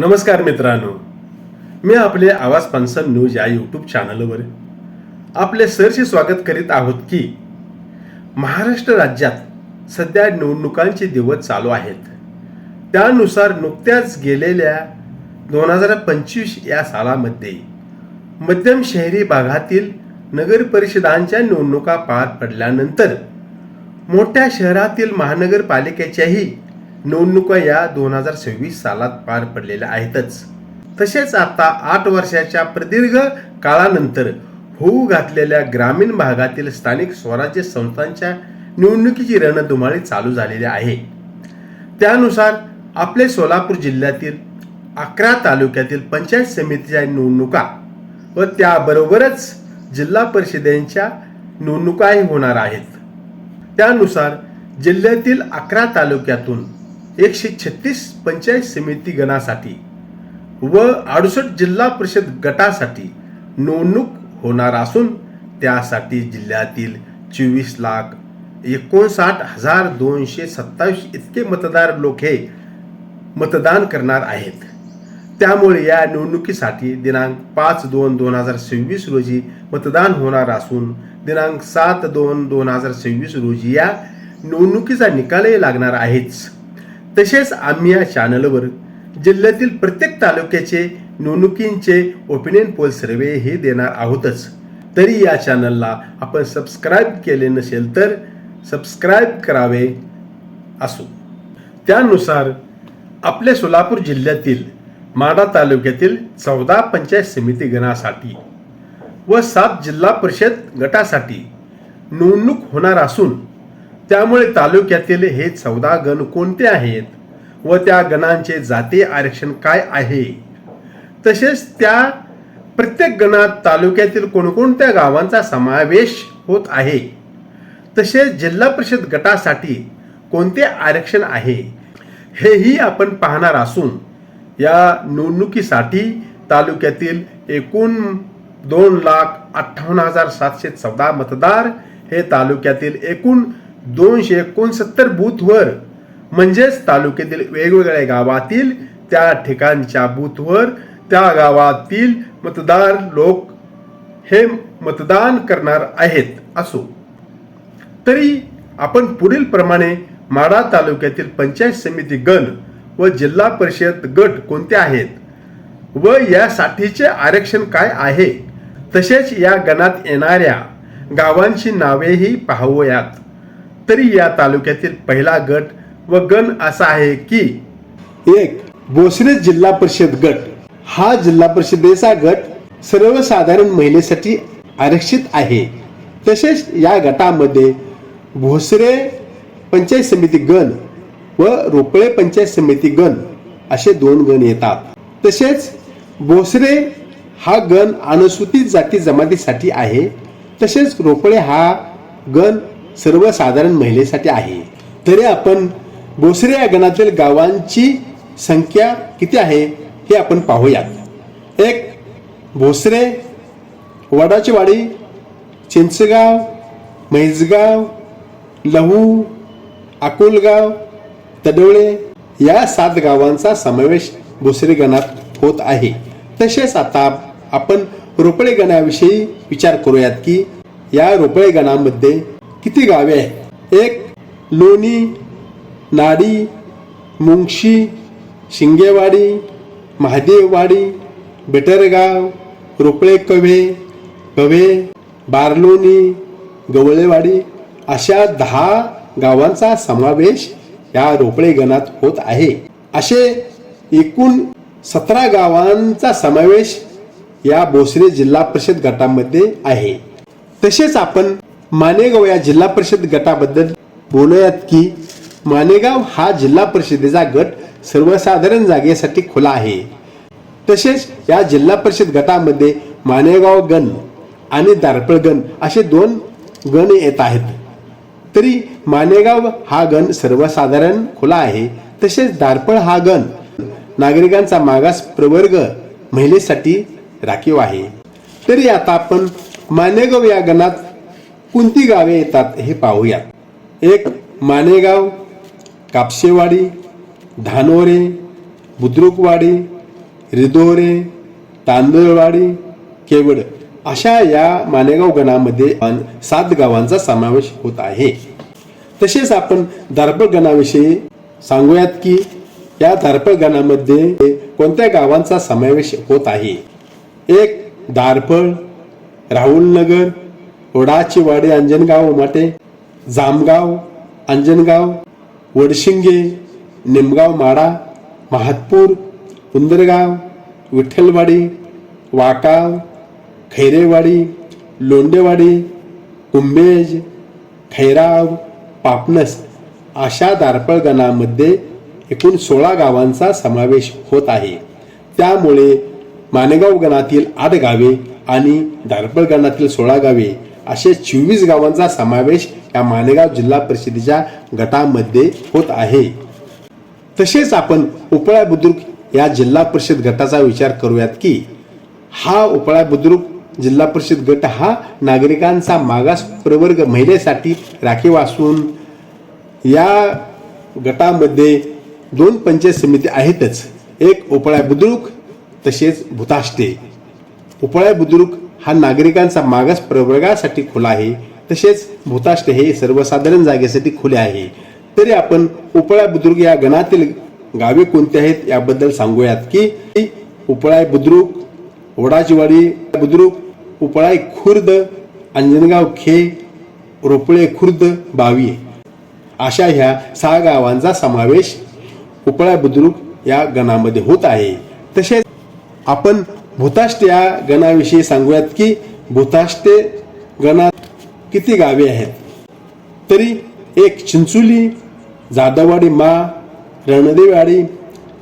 नमस्कार मित्रांनो. मी आपले आवाज पंसन न्यूज या यूट्यूब चॅनलवर आपले सरचे स्वागत करीत आहोत की महाराष्ट्र राज्यात सध्या निवडणुकांचे दिवस चालू आहेत. त्यानुसार नुकत्याच गेलेल्या दोन हजार पंचवीस या सालामध्ये मध्यम शहरी भागातील नगर परिषदांच्या निवडणुका पार पडल्यानंतर मोठ्या शहरातील महानगरपालिकेच्याही निवडणुका या दोन हजार सव्वीस सालात पार पडलेल्या आहेतच. तसेच आता आठ वर्षाच्या प्रदीर्घ काळानंतर होऊ घातलेल्या ग्रामीण भागातील स्थानिक स्वराज्य संस्थांच्या निवडणुकीची रणधुमाळी चालू झालेली आहे. त्यानुसार आपले सोलापूर जिल्ह्यातील अकरा तालुक्यातील पंचायत समितीच्या निवडणुका व त्याबरोबरच जिल्हा परिषदेच्या निवडणुकाही होणार आहेत. त्यानुसार जिल्ह्यातील अकरा तालुक्यातून एकशे छत्तीस पंचायत समिती गणासाठी व अडुसष्ट जिल्हा परिषद गटासाठी निवडणूक होणार असून त्यासाठी जिल्ह्यातील चोवीस लाख एकोणसाठ हजार दोनशे सत्तावीस इतके मतदार लोक हे मतदान करणार आहेत. त्यामुळे या निवडणुकीसाठी दिनांक पाच दोन दोन हजार सव्वीस रोजी मतदान होणार असून दिनांक सात दोन दोन हजार सव्वीस रोजी या निवडणुकीचा निकालही लागणार आहेच. तसेच आम्ही या चॅनलवर जिल्ह्यातील प्रत्येक तालुक्याचे निवडणुकींचे ओपिनियन पोल सर्वे हे देणार आहोतच. तरी या चॅनलला आपण सबस्क्राईब केले नसेल तर सबस्क्राईब करावे असो. त्यानुसार आपल्या सोलापूर जिल्ह्यातील माडा तालुक्यातील चौदा पंचायत समिती गणासाठी व सात जिल्हा परिषद गटासाठी निवडणूक होणार असून त्यामुळे तालुक्यातील हे चौदा गण कोणते आहेत व त्या गणांचे जाती आरक्षण काय आहे? तसेच त्या प्रत्येक गणात तालुक्यातील कोणकोणत्या गावांचा समावेश होत आहे? तसेच जिल्हा परिषद गटासाठी कोणते आरक्षण आहे? हेही आपण पाहणार असून या निवडणुकीसाठी तालुक्यातील एकूण दोन लाख अठ्ठावन्न हजार सातशे चौदा मतदार हे तालुक्यातील एकूण दोनशे एकोणसत्तर बूथवर म्हणजेच तालुक्यातील वेगवेगळ्या गावातील त्या ठिकाणच्या बूथवर त्या गावातील मतदार लोक हे मतदान करणार आहेत असो. तरी आपण पुढील प्रमाणे माडा तालुक्यातील पंचायत समिती गण व जिल्हा परिषद गट कोणते आहेत व यासाठीचे आरक्षण काय आहे? तसेच या गणात येणाऱ्या गावांची नावेही पाहूयात. तरी या तालुक्यातील पहिला गट व गण असा आहे की एक भोसरे जिल्हा परिषद गट. हा जिल्हा परिषदेचा गट सर्वसाधारण महिलेसाठी आरक्षित आहे. तसेच या गटामध्ये भोसरे पंचायत समिती गण व रोपळे पंचायत समिती गण असे दोन गण येतात. तसेच भोसरे हा गण अनुसूचित जाती जमातीसाठी आहे. तसेच रोपळे हा गण सर्वसाधारण महिलेसाठी आहे. तरी आपण भोसरे या गणातील गावांची संख्या किती आहे हे आपण पाहूयात. एक भोसरे वडाचीवाडी चिंचगाव म्हैसगाव लहू अकोलगाव तडोळे या सात गावांचा समावेश भोसरे गणात होत आहे. तसेच आता आपण रोपळे गणाविषयी विचार करूयात की या रोपळे गणामध्ये किती गावे? आहेत एक लोणी नाडी मुंगशी शिंगेवाडी महादेववाडी बेटरगाव रोपळे कव्हे कव्हे बारलोणी गवळेवाडी अशा दहा गावांचा समावेश या रोपळे गणात होत आहे. असे एकूण सतरा गावांचा समावेश या भोसरे जिल्हा परिषद गटामध्ये आहे. तसेच आपण मानेगाव या जिल्हा परिषद गटाबद्दल बोलूयात की मानेगाव हा जिल्हा परिषदेचा गट सर्वसाधारण जागेसाठी खुला आहे. तसेच या जिल्हा परिषद गटामध्ये मानेगाव गण आणि दारपळ गण असे दोन गण येत आहेत. तरी मानेगाव हा गण सर्वसाधारण खुला आहे. तसेच दारपळ हा गण नागरिकांचा मागास प्रवर्ग महिलेसाठी राखीव आहे. तरी आता आपण मानेगाव या गणात कोणती गावे येतात हे पाहूयात. एक मानेगाव कापसेवाडी धानोरे बुद्रुकवाडी रिदोरे तांदळवाडी केवड अशा या मानेगाव गणामध्ये सात गावांचा समावेश होत आहे. तसेच आपण दारपळ गणाविषयी सांगूयात की या दारपळ गणामध्ये कोणत्या गावांचा समावेश होत आहे. एक दारपळ राहुलनगर ओढाचीवाडी अंजनगाव उमाटे जामगाव अंजनगाव वडशिंगे निमगाव माडा महातपूर उंदरगाव विठ्ठलवाडी वाकाव खैरेवाडी लोंडेवाडी कुंभेज खैराव पापनस अशा दारपळगणामध्ये एकूण सोळा गावांचा समावेश होत आहे. त्यामुळे मानेगाव गणातील आठ गावे आणि दारपळगणातील सोळा गावे असे चोवीस गावांचा समावेश या मानेगाव जिल्हा परिषदेच्या गटामध्ये होत आहे. तसेच आपण उपळा बुद्रुक या जिल्हा परिषद गटाचा विचार करूयात की हा उपळा बुद्रुक जिल्हा परिषद गट हा नागरिकांचा मागास प्रवर्ग महिलेसाठी राखीव असून या गटामध्ये दोन पंचायत समिती आहेतच. एक उपळा बुद्रुक तसेच भूताष्टे. उपळा बुद्रुक हा नागरिकांचा मागास प्रवर्गासाठी खुला आहे. तसेच भूताष्ट हे सर्वसाधारण जागेसाठी खुले आहे. तरी आपण उपळा बुद्रुक या गणातील गावे कोणती आहेत याबद्दल सांगूयात की उपळाय बुद्रुक ओढाचीवाडी बुद्रुक उपळाय खुर्द अंजनगाव खे रोपळे खुर्द बावी अशा ह्या सहा गावांचा समावेश उपळा बुद्रुक या गणामध्ये होत आहे. तसेच आपण भूताष्ट या गणाविषयी सांगूयात की भूताष्टे गणात किती गावे आहेत? तरी एक चिंचुली जाधववाडी मा रणदेवाडी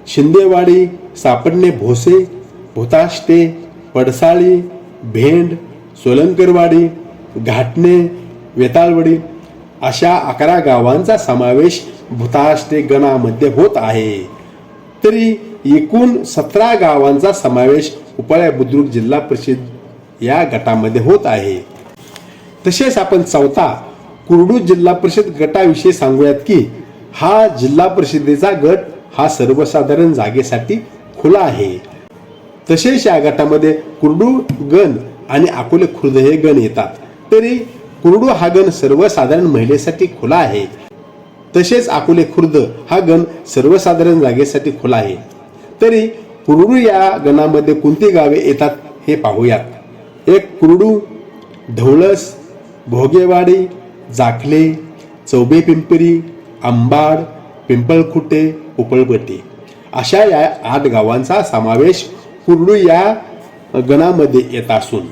शिंदेवाडी सापडणे भोसे भूताष्टे पडसाळी भेंड सोलंकरवाडी घाटणे वेताळवाडी अशा अकरा गावांचा समावेश भूताष्टे गणामध्ये होत आहे. तरी एकूण सतरा गावांचा समावेश उपाळ्या बुद्रुक जिल्हा परिषद या गटामध्ये होत आहे. तसेच आपण चौथा कुरडू जिल्हा परिषद गटाविषयी सांगूयात की हा जिल्हा परिषदेचा गट हा सर्वसाधारण जागेसाठी खुला आहे. तसेच या गटामध्ये कुरडू गण आणि अकोले खुर्द हे गण येतात. तरी कुरडू हा गण सर्वसाधारण महिलेसाठी खुला आहे. तसेच अकोले खुर्द हा गण सर्वसाधारण जागेसाठी खुला आहे. तरी कुरुडू या गणामध्ये कोणती गावे येतात हे पाहूयात. एक कुरडू धवळस भोगेवाडी जाखले चौबे पिंपरी आंबाड पिंपळखुटे उपळपट्टी अशा या आठ गावांचा समावेश कुरडू या गणामध्ये येत असून.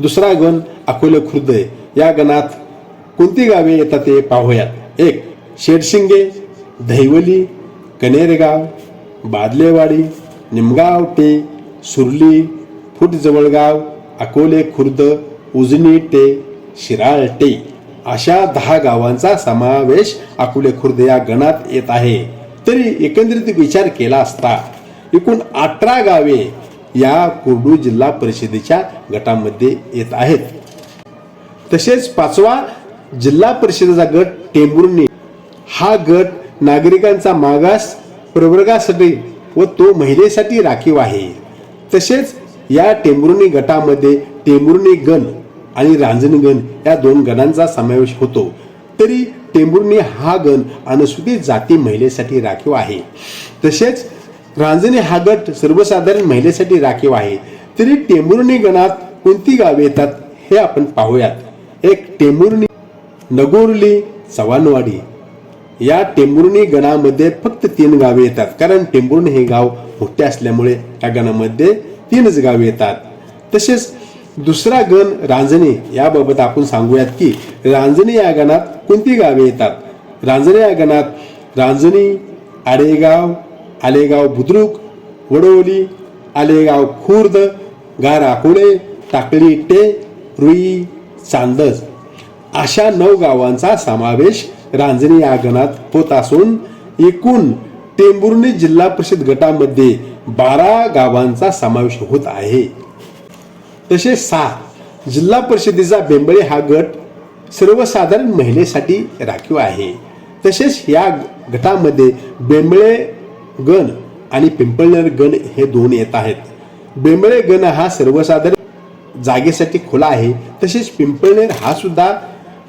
दुसरा गण अकोले खुर्द या गणात कोणती गावे येतात ते पाहूयात. एक शेडशिंगे दहिवली कनेरगाव बादलेवाडी निमगाव टे सुरली फुटजवळगाव अकोले खुर्द उजनी टे शिराळ टे अशा दहा गावांचा समावेश अकोले खुर्द या गणात येत आहे. तरी एकंदरीत विचार केला असता एकूण अठरा गावे या कुर्डू जिल्हा परिषदेच्या गटामध्ये येत आहेत. तसेच पाचवा जिल्हा परिषदेचा गट टेंबुर्णी हा गट नागरिकांचा मागास प्रवर्गासाठी व तो महिलेसाठी राखीव आहे. तसेच या टेंबुर्णी गटामध्ये टेंबुर्णी गण आणि रांजणी गण या दोन गणांचा समावेश होतो. तरी टेंबुर्णी हा गण अनुसूचित जाती महिलेसाठी राखीव आहे. तसेच रांजणी हा गट सर्वसाधारण महिलेसाठी राखीव आहे. तरी टेंबुर्णी गणात कोणती गावे येतात हे आपण पाहूयात. एक टेंबुर्णी नगोरली चव्हाणवाडी या टेंबुर्णी गणामध्ये फक्त तीन गावे येतात. कारण टेंबुर्णी हे गाव मोठे असल्यामुळे या गणामध्ये तीनच गावे येतात. तसेच दुसरा गण रांजणी याबाबत आपण सांगूयात की रांजणी या गणात कोणती गावे येतात? रांजणी या गणात रांजणी आडेगाव आलेगाव बुद्रुक वडोली आलेगाव खुर्द गार आकोळे टाकळी टे रुई चांदज अशा नऊ गावांचा समावेश रांजणी या गणात होत असून एकूण टेंभुर्णी जिल्हा परिषद गटामध्ये बारा गावांचा समावेश होत आहे. तसेच सहा जिल्हा परिषदेचा बेंबळे हा गट सर्वसाधारण महिलेसाठी राखीव आहे. तसेच या गटामध्ये बेंबळे गण आणि पिंपळनेर गण हे दोन येत आहेत. बेंबळे गण हा सर्वसाधारण जागेसाठी खुला आहे. तसेच पिंपळनेर हा सुद्धा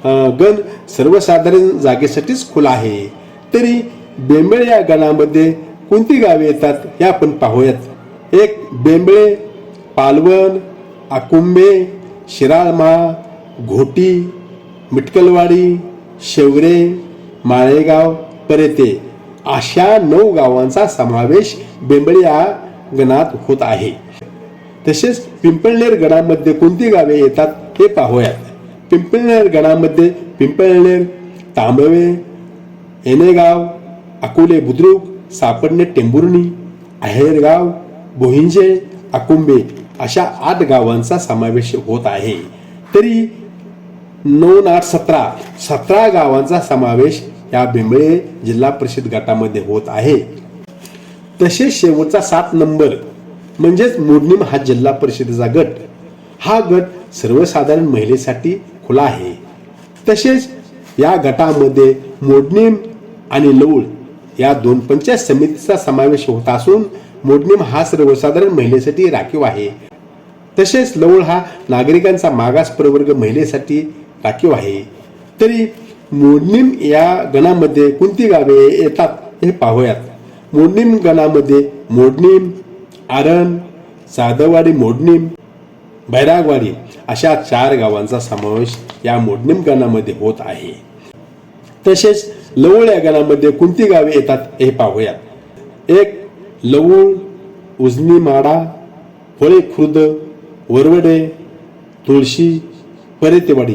गण सर्वसाधारण जागेसाठीच खुला आहे. तरी बेंबळे या गणामध्ये कोणती गावे येतात हे आपण पाहूयात. एक बेंबळे पालवण आकुंबे शिराळमा घोटी मिटकलवाडी शेवरे माळेगाव परेते. अशा नऊ गावांचा समावेश बेंबळे या गणात होत आहे. तसेच पिंपळनेर गणामध्ये कोणती गावे येतात हे पाहूयात. पिंपळनेर गणामध्ये पिंपळनेर तांबवे येणेगाव अकोले बुद्रुक सापडणे टेंभुर्णी आहेरगाव बोहिंजे अकुंबे अशा आठ गावांचा समावेश होत आहे. तरी नऊ आठ सतरा सतरा गावांचा समावेश या बिंबळे जिल्हा परिषद गटामध्ये होत आहे. तसेच शेवटचा सात नंबर म्हणजेच मोडणीम हा जिल्हा परिषदेचा गट. हा गट सर्वसाधारण महिलेसाठी खुला आहे. तसेच या गटामध्ये मोडणीम आणि लवळ या दोन पंचायत समितीचा समावेश होत असून मोडणीम हा सर्वसाधारण महिलेसाठी राखीव आहे. तसेच लवळ हा नागरिकांचा मागास प्रवर्ग महिलेसाठी राखीव आहे. तरी मोडणीम या गणामध्ये कोणती गावे येतात हे पाहूयात. मोडणीम गणामध्ये मोडणीम आरण साधवाडी मोडणीम बैरागवाडी अशा चार गावांचा समावेश या मोडणीम गणामध्ये होत आहे. तसेच लवळ या गणामध्ये कोणती गावे येतात हे पाहूयात. एक लवूळ उजनी माडा फळे खुर्द वरवडे तुळशी परेतेवाडी.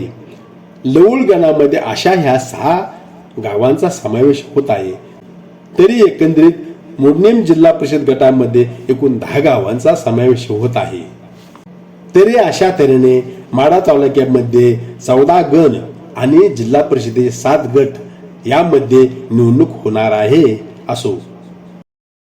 लवूळ गणामध्ये अशा ह्या सहा गावांचा समावेश होत आहे. तरी एकंदरीत मुडनेम जिल्हा परिषद गटामध्ये एकूण दहा गावांचा समावेश होत आहे. तरी अशा तऱ्हेने माडा तालुक्यामध्ये चौदा गण आणि जिल्हा परिषदेचे सात गट यामध्ये निवडणूक होणार आहे असो.